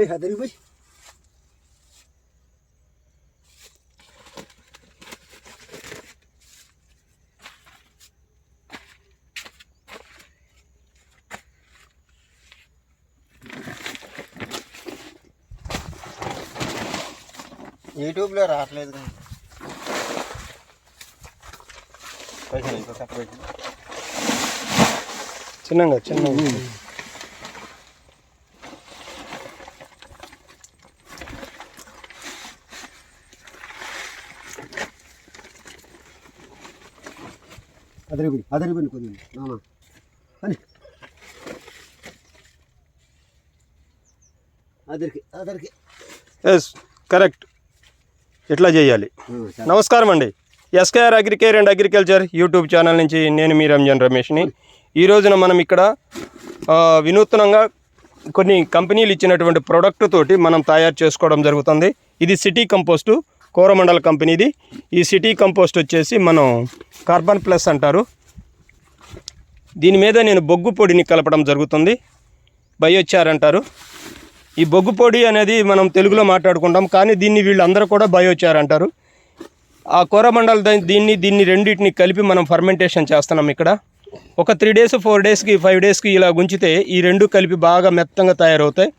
ఏయ్ అదరికి పోయి యూట్యూబ్లో రావట్లేదు కానీ పైసలు ఇంకో కట్ట పెట్టి చిన్నగా చిన్నగా పోయి కొద్దిగా నాన్న అని అదరికి అదరికి. ఎస్ కరెక్ట్ ఇట్లా చేయాలి. నమస్కారం అండి. SKR agricare and agriculture YouTube channel నుంచి నేను మీ రంజన్ రమేష్ని. ఈ రోజున మనం ఇక్కడ వినూత్నంగా కొన్ని కంపెనీలు ఇచ్చినటువంటి ప్రోడక్ట్ తోటి మనం తయారు చేసుకోవడం జరుగుతుంది. ఇది సిటీ కంపోస్టు. కోరమండల కంపెనీది. ఈ సిటీ కంపోస్ట్ వచ్చేసి మనం కార్బన్ ప్లస్ అంటారు. దీని మీద నేను బొగ్గు పొడిని కలపడం జరుగుతుంది. బయోచార్ అంటారు. ఈ బొగ్గు పొడి అనేది మనం తెలుగులో మాట్లాడుకుంటాం కానీ దీన్ని వీళ్ళందరూ కూడా బయోచార్ అంటారు. ఆ కోరమండల్ దీన్ని దీన్ని రెండింటిని కలిపి మనం ఫర్మెంటేషన్ చేస్తున్నాం ఇక్కడ. ఒక త్రీ డేస్ ఫోర్ డేస్కి ఫైవ్ డేస్కి ఇలా గుంచితే ఈ రెండు కలిపి బాగా మెత్తంగా తయారవుతాయి.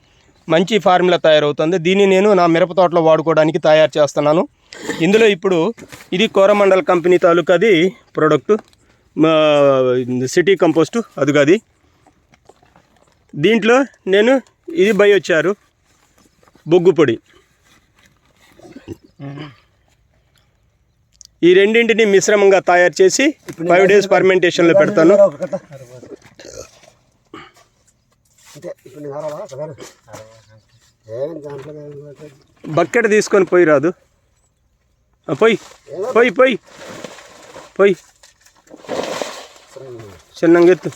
మంచి ఫార్ములా తయారవుతుంది. దీన్ని నేను నా మిరప తోటలో వాడుకోవడానికి తయారు చేస్తున్నాను. ఇందులో ఇప్పుడు ఇది కోరమండల్ కంపెనీ తాలూకాది ప్రోడక్టు సిటీ కంపోస్టు అదిగది. దీంట్లో నేను ఇది బయొచ్చారు బొగ్గు పొడి. ఈ రెండింటిని మిశ్రమంగా తయారు చేసి ఫైవ్ డేస్ ఫర్మెంటేషన్లో పెడతాను. అంతే ఇప్పుడు నేను అరవా దాంట్లో. బకెట్ తీసుకొని పోయి రాదు. పోయి. పోయి పోయి. పోయి. చిన్నంగా ఎత్తు.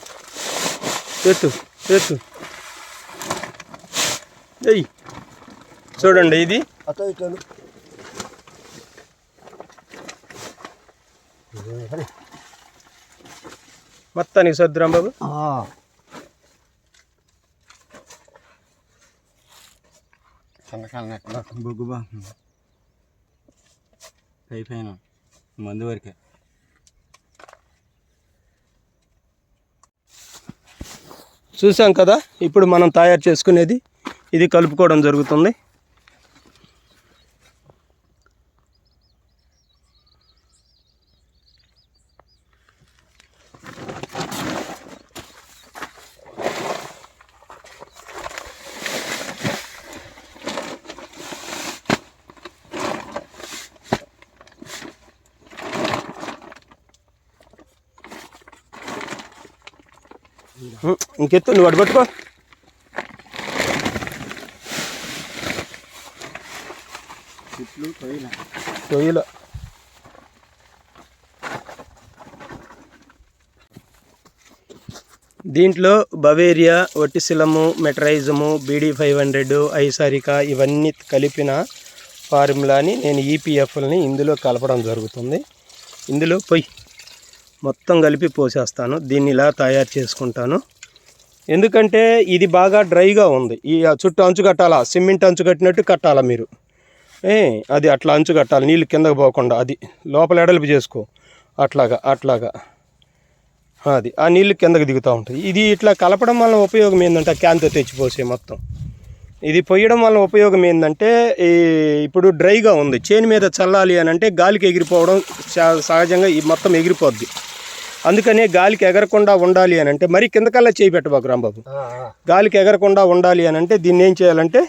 ఎత్తు ఎత్తు. ఎయ్ చూడండి ఇది. అతో మొత్తానికి సర్దురాం బాబు. సన్నకాల ఎక్కడ బొగ్గు బా అయిపోయాను. మందు వరకే. చూసాం కదా ఇప్పుడు మనం తయారు చేసుకునేది. ఇది కలుపుకోవడం జరుగుతుంది. ఇంకెత్తు నువ్వు అటు పట్టుకో. దీంట్లో బవేరియా ఒటిసిలము మెట్రైజము బీడీ ఫైవ్ హండ్రెడ్ ఐసారిక ఇవన్నీ కలిపిన ఫార్ములాని నేను ఈపీఎఫ్ని ఇందులో కలపడం జరుగుతుంది. ఇందులో పొయ్యి. మొత్తం కలిపి పోసేస్తాను. దీన్ని ఇలా తయారు చేసుకుంటాను. ఎందుకంటే ఇది బాగా డ్రైగా ఉంది. ఈ చుట్టూ అంచు కట్టాలా సిమెంట్ అంచు కట్టినట్టు కట్టాలా మీరు? ఏ అది అట్లా అంచు కట్టాలి నీళ్ళు కిందకు పోకుండా అది. లోపల ఎడల్పు చేసుకో. అట్లాగా అట్లాగా. అది ఆ నీళ్ళు కిందకి దిగుతూ ఉంటుంది ఇది ఇట్లా కలపడం వల్ల ఉపయోగం ఏంటంటే ఆ క్యాన్తో తెచ్చిపోసే మొత్తం. ఇది పొయ్యడం వల్ల ఉపయోగం ఏంటంటే ఈ ఇప్పుడు డ్రైగా ఉంది. చేను మీద చల్లాలి అని అంటే గాలికి ఎగిరిపోవడం సహజంగా ఈ మొత్తం ఎగిరిపోద్ది. అందుకనే గాలికి ఎగరకుండా ఉండాలి అని అంటే మరి కిందకల్లా చేయి పెట్టబాకు రాంబాబు గాలికి ఎగరకుండా ఉండాలి అని అంటే దీన్ని ఏం చేయాలంటే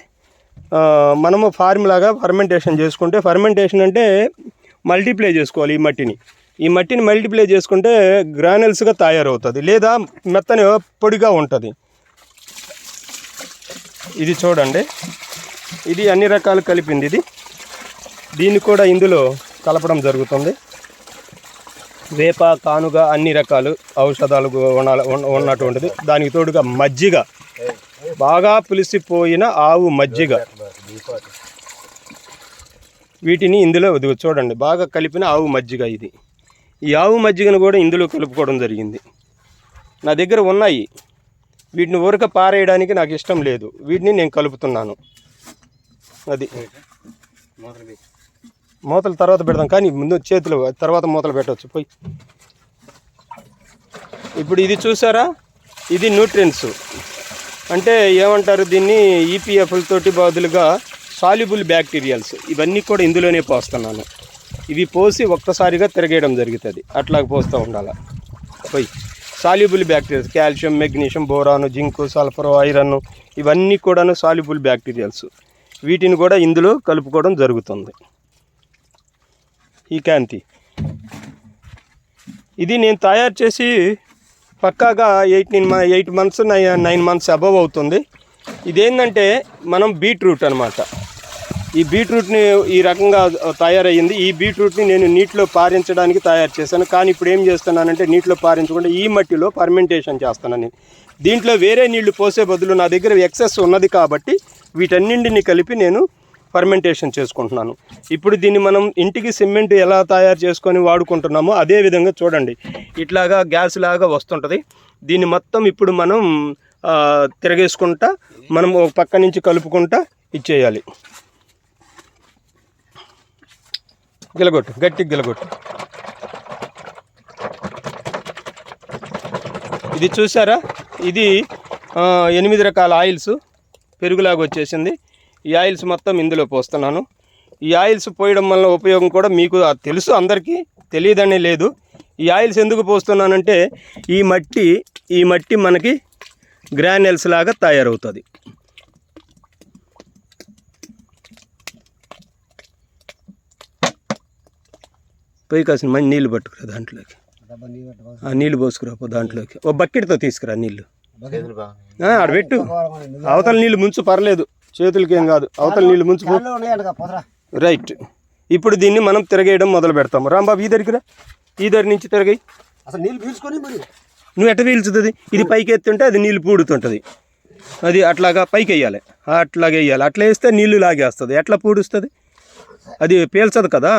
మనము ఫార్ములాగా ఫర్మెంటేషన్ చేసుకుంటే ఫర్మెంటేషన్ అంటే మల్టిప్లై చేసుకోవాలి ఈ మట్టిని. ఈ మట్టిని మల్టిప్లై చేసుకుంటే గ్రానెల్స్గా తయారవుతుంది లేదా మెత్తని పొడిగా ఉంటుంది. ఇది చూడండి. ఇది అన్ని రకాలు కలిపింది ఇది. దీన్ని కూడా ఇందులో కలపడం జరుగుతుంది. వేప కానుగ అన్ని రకాలు ఔషధాలు ఉన్న- ఉన్నటువంటిది దానికి తోడుగా మజ్జిగ. బాగా పులిసిపోయిన ఆవు మజ్జిగ. వీటిని ఇందులో చూడండి బాగా కలిపిన ఆవు మజ్జిగ ఇది. ఈ ఆవు మజ్జిగను కూడా ఇందులో కలుపుకోవడం జరిగింది. నా దగ్గర ఉన్నాయి. వీటిని ఊరక పారేయడానికి నాకు ఇష్టం లేదు. వీటిని నేను కలుపుతున్నాను. అది. మూతలు తర్వాత పెడదాం. కానీ ముందు చేతులు తర్వాత మూతలు పెట్టవచ్చు పోయి. ఇప్పుడు ఇది చూసారా? ఇది న్యూట్రియన్స్ అంటే ఏమంటారు దీన్ని? ఈపీఎఫ్లతోటి బదులుగా సాల్యుబుల్ బ్యాక్టీరియల్స్ ఇవన్నీ కూడా ఇందులోనే పోస్తున్నాను. ఇవి పోసి ఒక్కసారిగా తిరగేయడం జరుగుతుంది. అట్లా పోస్తూ ఉండాలి. పోయి. Soluble bacterias calcium magnesium boron zinc sulphur iron ఇవన్నీ కూడాను సాల్యుబుల్ బ్యాక్టీరియల్స్ వీటిని కూడా ఇందులో కలుపుకోవడం జరుగుతుంది. ఈ క్యాంతి. ఇది నేను తయారు చేసి పక్కాగా eight nine eight months nine months above అవుతుంది. ఇదేంటంటే మనం బీట్రూట్ అనమాట ఈ బీట్రూట్ని ఈ రకంగా తయారయ్యింది. ఈ బీట్రూట్ని నేను నీటిలో పారించడానికి తయారు చేశాను. కానీ ఇప్పుడు ఏం చేస్తున్నానంటే నీటిలో పారించకుండా ఈ మట్టిలో పర్మెంటేషన్ చేస్తున్నాను నేను. దీంట్లో వేరే నీళ్ళు పోసే బదులు నా దగ్గర ఎక్సెస్ ఉన్నది కాబట్టి వీటన్నింటిని కలిపి నేను ఫర్మెంటేషన్ చేసుకుంటున్నాను. ఇప్పుడు దీన్ని మనం ఇంటికి సిమెంట్ ఎలా తయారు చేసుకొని వాడుకుంటున్నామో అదే విధంగా చూడండి. ఇట్లాగా గ్యాస్ లాగా వస్తుంటుంది. దీన్ని మొత్తం ఇప్పుడు మనం తిరగేసుకుంటా మనం ఒక పక్క నుంచి కలుపుకుంటా ఇచ్చేయాలి. గిలగొట్టు గట్టికి గిలగొట్టు. ఇది చూసారా? ఇది ఎనిమిది రకాల ఆయిల్స్ పెరుగులాగా వచ్చేసింది. ఈ ఆయిల్స్ మొత్తం ఇందులో పోస్తున్నాను. ఈ ఆయిల్స్ పోయడం వల్ల ఉపయోగం కూడా మీకు తెలుసు అందరికీ తెలియదనే లేదు. ఈ ఆయిల్స్ ఎందుకు పోస్తున్నానంటే ఈ మట్టి ఈ మట్టి మనకి గ్రానెల్స్ లాగా తయారవుతుంది. పోయి కాసిన మంచి నీళ్ళు పట్టుకురా దాంట్లోకి. ఆ నీళ్ళు పోసుకురా పో దాంట్లోకి. ఓ బకెట్తో తీసుకురా నీళ్ళు. ఆడ పెట్టు. అవతల నీళ్ళు ముంచు పర్లేదు. చేతులకి ఏం కాదు అవతల నీళ్ళు ముంచు రైట్. ఇప్పుడు దీన్ని మనం తిరగేయడం మొదలు పెడతాము రాంబాబు ఈ దగ్గర ఈ దగ్గర నుంచి తిరగాయి. అసలు నీళ్ళు పీల్చుకొని మరి. నువ్వు ఎట్ట పీల్చుతుంది? ఇది పైకి ఎత్తుంటే అది నీళ్ళు పూడుతుంటుంది. అది అట్లాగా పైకి వేయాలి. అట్లాగే వేయాలి. అట్లా వేస్తే నీళ్ళు లాగేస్తుంది. ఎట్లా పూడుస్తుంది? అది పీల్చదు కదా.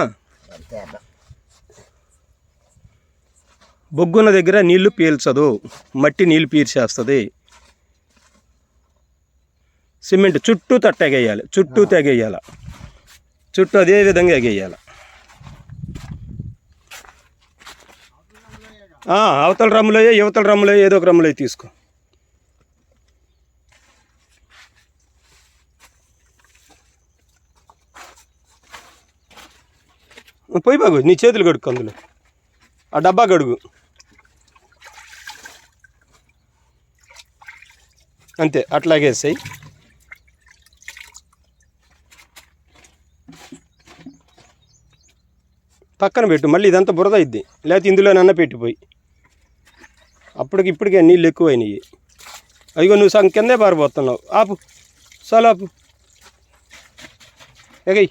బొగ్గున్న దగ్గర నీళ్ళు పీల్చదు. మట్టి నీళ్ళు పీల్చేస్తుంది. సిమెంట్ చుట్టూ తట్టెగేయాలి చుట్టూ తెగేయాలి. చుట్టూ అదే విధంగా ఎగేయాలి. అవతల రమ్ములో యువతల రమ్ములో ఏదో ఒక రమ్ములో తీసుకో. పోయి బాగు నీ చేతులు కడుక్కు అందులో. ఆ డబ్బా గడుగు అంతే అట్లాగే పక్కన పెట్టు మళ్ళీ ఇదంతా బురద ఇద్ది లేకపోతే ఇందులో నన్న పెట్టిపోయి. అప్పటికి ఇప్పటికే నీళ్ళు ఎక్కువైనాయి. అయ్యో నువ్వు సగం కిందే పారిపోతున్నావు. ఆపు చాలు ఆపు. ఎగై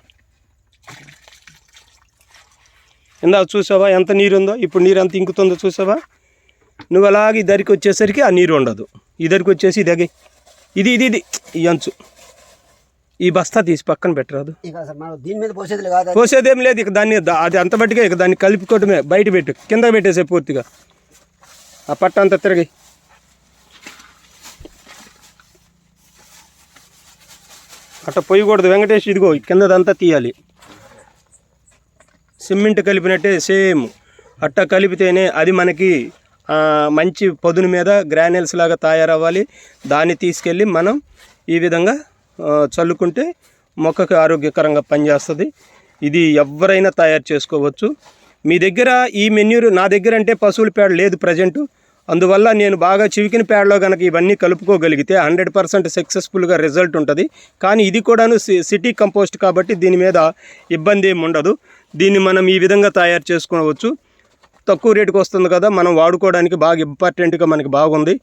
ఇందాక చూసావా ఎంత నీరు ఉందో ఇప్పుడు నీరు ఎంత ఇంకుతుందో చూసావా? నువ్వు అలాగే ఈ దరికి వచ్చేసరికి ఆ నీరు ఉండదు. ఈ దరికి వచ్చేసి ఇది ఎగై ఇది ఇది ఇది. ఈ అంచు. ఈ బస్తా తీసి పక్కన పెట్టరాదు. దీని మీద పోసేది కాదు. పోసేదేం లేదు ఇక దాన్ని అది అంత బట్టిగా ఇక దాన్ని కలుపుకోవటమే బయట పెట్టు కింద పెట్టేసే పూర్తిగా. ఆ పట్ట అంతా తిరగి. అట్ట పోయకూడదు వెంకటేష్ ఇదిగో కిందదంతా తీయాలి. సిమెంట్ కలిపినట్టే సేమ్. అట్ట కలిపితేనే అది మనకి మంచి పొదును మీద గ్రానెల్స్ లాగా తయారవ్వాలి. దాన్ని తీసుకెళ్ళి మనం ఈ విధంగా చల్లుకుంటే మొక్కకు ఆరోగ్యకరంగా పనిచేస్తుంది. ఇది ఎవరైనా తయారు చేసుకోవచ్చు. మీ దగ్గర ఈ మెన్యూర్ నా దగ్గర అంటే పశువుల పేడ లేదు ప్రజెంటు. అందువల్ల నేను బాగా చివికిన పేడలో కనుక ఇవన్నీ కలుపుకోగలిగితే హండ్రెడ్ పర్సెంట్ సక్సెస్ఫుల్గా రిజల్ట్ ఉంటుంది. కానీ ఇది కూడాను సి- సిటీ కంపోస్ట్ కాబట్టి దీని మీద ఇబ్బంది ఏమి ఉండదు. దీన్ని మనం ఈ విధంగా తయారు చేసుకోవచ్చు. తక్కువ రేటుకి వస్తుంది కదా మనం వాడుకోవడానికి బాగా ఇంపార్టెంట్గా మనకి బాగుంది.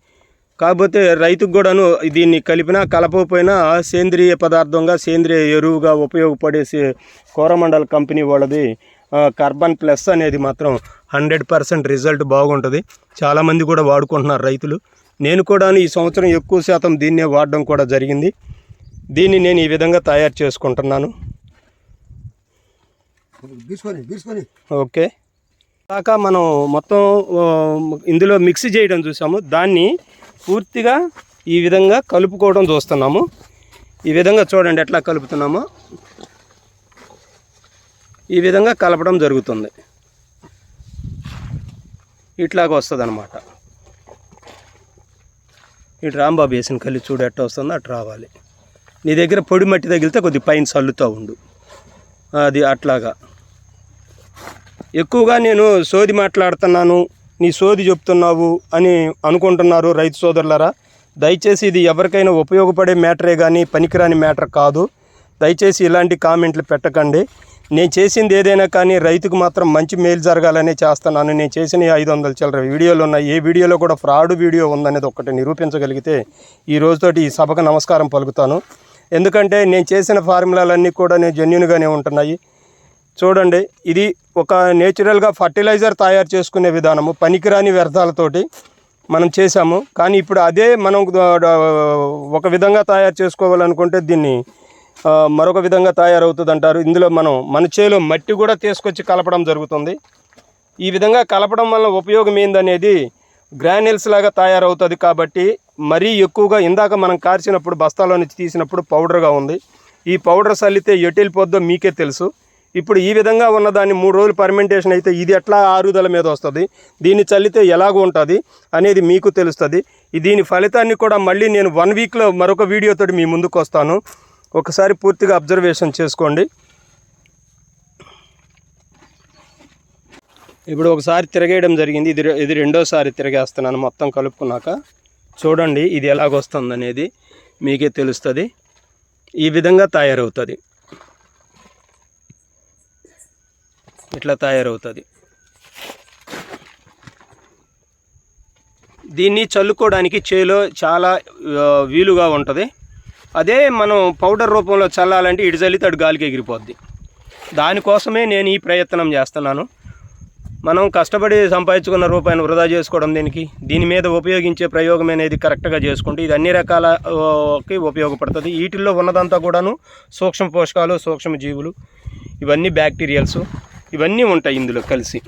కాకపోతే రైతుకు కూడాను దీన్ని కలిపినా కలపకపోయినా సేంద్రియ పదార్థంగా సేంద్రియ ఎరువుగా ఉపయోగపడే సే- కోరమండల్ కంపెనీ వాళ్ళది. కార్బన్ ప్లస్ అనేది మాత్రం హండ్రెడ్ పర్సెంట్ రిజల్ట్ బాగుంటుంది. చాలామంది కూడా వాడుకుంటున్నారు రైతులు. నేను కూడా ఈ సంవత్సరం ఎక్కువ శాతం దీన్నే వాడడం కూడా జరిగింది. దీన్ని నేను ఈ విధంగా తయారు చేసుకుంటున్నాను. ఓకే. దాకా మనం మొత్తం ఇందులో మిక్స్ చేయడం చూసాము. దాన్ని పూర్తిగా ఈ విధంగా కలుపుకోవడం చూస్తున్నాము. ఈ విధంగా చూడండి ఎట్లా కలుపుతున్నామో. ఈ విధంగా కలపడం జరుగుతుంది. ఇట్లాగ వస్తుంది అనమాట ఇటు రాంబాబు వేసిన కళ్ళు చూడు ఎట్ట వస్తుందో అటు రావాలి. నీ దగ్గర పొడి మట్టి తగిలితే కొద్ది పైన చల్లుతూ ఉండు. అది అట్లాగా. ఎక్కువగా నేను సోది మాట్లాడుతున్నాను. నీ సోది చెప్తున్నావు అని అనుకుంటున్నారు రైతు సోదరులరా. దయచేసి ఇది ఎవరికైనా ఉపయోగపడే మ్యాటరే కానీ పనికిరాని మ్యాటర్ కాదు. దయచేసి ఇలాంటి కామెంట్లు పెట్టకండి. నేను చేసింది ఏదైనా కానీ రైతుకు మాత్రం మంచి మేలు జరగాలనే చేస్తున్నాను. నేను చేసిన ఐదు వందల చిల్లర వీడియోలు ఉన్నాయి. ఏ వీడియోలో కూడా ఫ్రాడ్ వీడియో ఉందనేది ఒకటి నిరూపించగలిగితే ఈ రోజుతోటి ఈ సభకు నమస్కారం పలుకుతాను. ఎందుకంటే నేను చేసిన ఫార్ములాలన్నీ కూడా నేను జెన్యున్గానే ఉంటున్నాయి. చూడండి ఇది ఒక నేచురల్గా ఫర్టిలైజర్ తయారు చేసుకునే విధానము పనికిరాని వ్యర్థాలతోటి మనం చేసాము కానీ ఇప్పుడు అదే మనం ఒక విధంగా తయారు చేసుకోవాలనుకుంటే దీన్ని మరొక విధంగా తయారవుతుంది అంటారు ఇందులో మనం మన చేలో మట్టి కూడా తీసుకొచ్చి కలపడం జరుగుతుంది. ఈ విధంగా కలపడం వల్ల ఉపయోగం ఏందనేది గ్రానైల్స్ లాగా తయారవుతుంది కాబట్టి మరీ ఎక్కువగా ఇందాక మనం కార్చినప్పుడు బస్తాలో నుంచి తీసినప్పుడు పౌడర్గా ఉంది. ఈ పౌడర్ చల్లితే ఎటు వెళ్ళిపోద్దో మీకే తెలుసు. ఇప్పుడు ఈ విధంగా ఉన్న దాన్ని మూడు రోజులు పర్మెంటేషన్ అయితే ఇది ఎట్లా ఆరుదల మీద వస్తుంది? దీన్ని చల్లితే ఎలాగ ఉంటుంది అనేది మీకు తెలుస్తుంది. దీని ఫలితాన్ని కూడా మళ్ళీ నేను వన్ వీక్లో మరొక వీడియోతో మీ ముందుకు వస్తాను. ఒకసారి పూర్తిగా అబ్జర్వేషన్ చేసుకోండి. ఇప్పుడు ఒకసారి తిరగేయడం జరిగింది. ఇది ఇది రెండోసారి తిరగేస్తున్నాను మొత్తం కలుపుకున్నాక. చూడండి ఇది ఎలాగొస్తుంది అనేది మీకే తెలుస్తుంది. ఈ విధంగా తయారవుతుంది. ఇట్లా తయారవుతుంది. దీన్ని చల్లుకోవడానికి చేలో చాలా వీలుగా ఉంటుంది. అదే మనం పౌడర్ రూపంలో చల్లాలంటే ఇటు చల్లితే అటు గాలికి ఎగిరిపోద్ది. దానికోసమే నేను ఈ ప్రయత్నం చేస్తున్నాను. మనం కష్టపడి సంపాదించుకున్న రూపాయిని వృధా చేసుకోవడం దీనికి. దీని మీద ఉపయోగించే ప్రయోగం అనేది కరెక్ట్గా చేసుకుంటే ఇది అన్ని రకాలకి ఉపయోగపడుతుంది. వీటిల్లో ఉన్నదంతా కూడాను సూక్ష్మ పోషకాలు సూక్ష్మ జీవులు. ఇవన్నీ బ్యాక్టీరియల్స్. ఇవన్నీ ఉంటాయి ఇందులో కలిసి.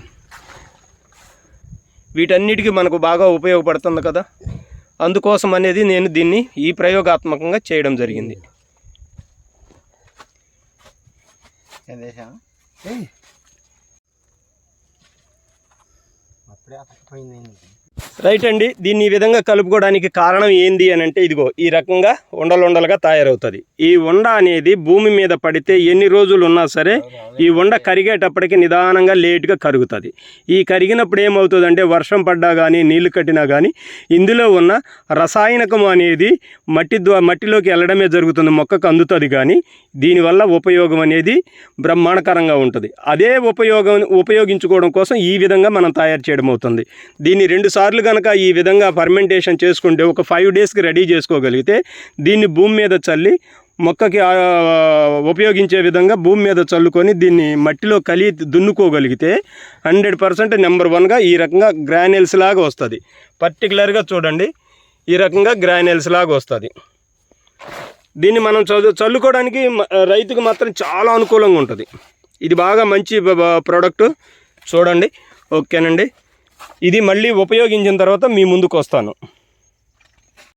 వీటన్నిటికీ మనకు బాగా ఉపయోగపడుతుంది కదా? అందుకోసం అనేది నేను దీన్ని ఈ ప్రయోగాత్మకంగా చేయడం జరిగింది. అప్పుడే అతకపోయింది రైట్ అండి దీన్ని ఈ విధంగా కలుపుకోవడానికి కారణం ఏంది అని అంటే ఇదిగో ఈ రకంగా ఉండలుండలుగా తయారవుతుంది. ఈ ఉండ అనేది భూమి మీద పడితే ఎన్ని రోజులు ఉన్నా సరే ఈ ఉండ కరిగేటప్పటికి నిదానంగా లేట్గా కరుగుతుంది. ఈ కరిగినప్పుడు ఏమవుతుందంటే వర్షం పడ్డా కానీ నీళ్ళు కట్టినా కానీ ఇందులో ఉన్న రసాయనకం అనేది మట్టి ద్వా మట్టిలోకి వెళ్ళడమే జరుగుతుంది మొక్కకు అందుతుంది కానీ దీనివల్ల ఉపయోగం అనేది బ్రహ్మాండకరంగా ఉంటుంది. అదే ఉపయోగం ఉపయోగించుకోవడం కోసం ఈ విధంగా మనం తయారు చేయడం అవుతుంది. దీన్ని రెండు సార్లు కనుక ఈ విధంగా ఫర్మెంటేషన్ చేసుకుంటే ఒక ఫైవ్ డేస్కి రెడీ చేసుకోగలిగితే దీన్ని భూమి మీద చల్లి మొక్కకి ఉపయోగించే విధంగా భూమి మీద చల్లుకొని దీన్ని మట్టిలో కలి దున్నుకోగలిగితే హండ్రెడ్ పర్సెంట్ నెంబర్ వన్గా ఈ రకంగా గ్రాన్యుల్స్ లాగా వస్తుంది. పర్టికులర్గా చూడండి ఈ రకంగా గ్రాన్యుల్స్ లాగా వస్తుంది. దీన్ని మనం చదువు చల్లుకోవడానికి రైతుకు మాత్రం చాలా అనుకూలంగా ఉంటుంది. ఇది బాగా మంచి ప్రోడక్ట్ చూడండి ఓకేనండి. ఇది మళ్ళీ ఉపయోగించిన తర్వాత మీ ముందుకు వస్తాను.